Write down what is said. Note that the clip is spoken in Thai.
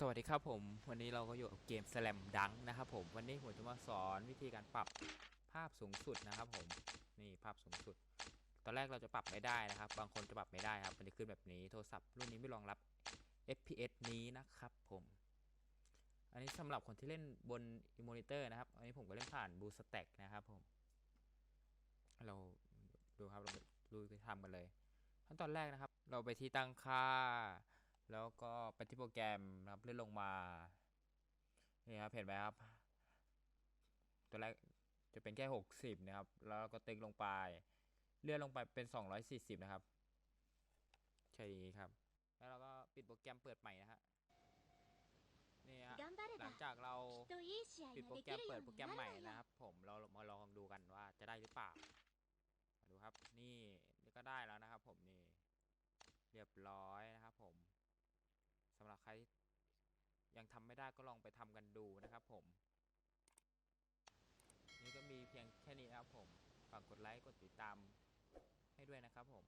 สวัสดีครับผม วันนี้เราก็อยู่กับเกม Slam Dunk นะครับผม วันนี้ผมจะมาสอนวิธีการปรับภาพสูงสุดนะครับผม นี่ภาพสูงสุด ตอนแรกเราจะปรับไม่ได้นะครับ บางคนจะปรับไม่ได้ครับ มันจะขึ้นแบบนี้ โทรศัพท์รุ่นนี้ไม่รองรับ FPS นี้นะครับผม อันนี้สำหรับคนที่เล่นบนมอนิเตอร์นะครับ อันนี้ผมก็เล่นผ่าน BlueStack นะครับผม เราดูครับ เราลุยไปทำกันเลย ขั้นตอนแรกนะครับ เราไปที่ตั้งค่า แล้วก็เปที่โปรแกรมครับเลื่อนลงมานี่ครับเห็นไหมครับ ตัวแรกจะเป็นแค่ 60 นะครับ แล้วก็ติ๊ลงไปเลื่อนลงไปเป็น 240 นะครับ ใช่ดีครับ แล้วเราก็ปิดโปรแกรมเปิดใหม่นะฮะนี่ฮะหลังจากเราปิดโปรแกรมเปิดโปรแกรมใหม่นะครับ ผมเรามาลองดูกันว่าจะได้หรือเปล่าดูครับ นี่นี่ก็ได้แล้วนะครับ ผมนี่เรียบร้อยนะครับ ผม สำหรับใครยังทำไม่ได้ก็ลองไปทำกันดูนะครับผม นี่ก็มีเพียงแค่นี้นะครับผม ฝากกดไลค์ กดติดตามให้ด้วยนะครับผม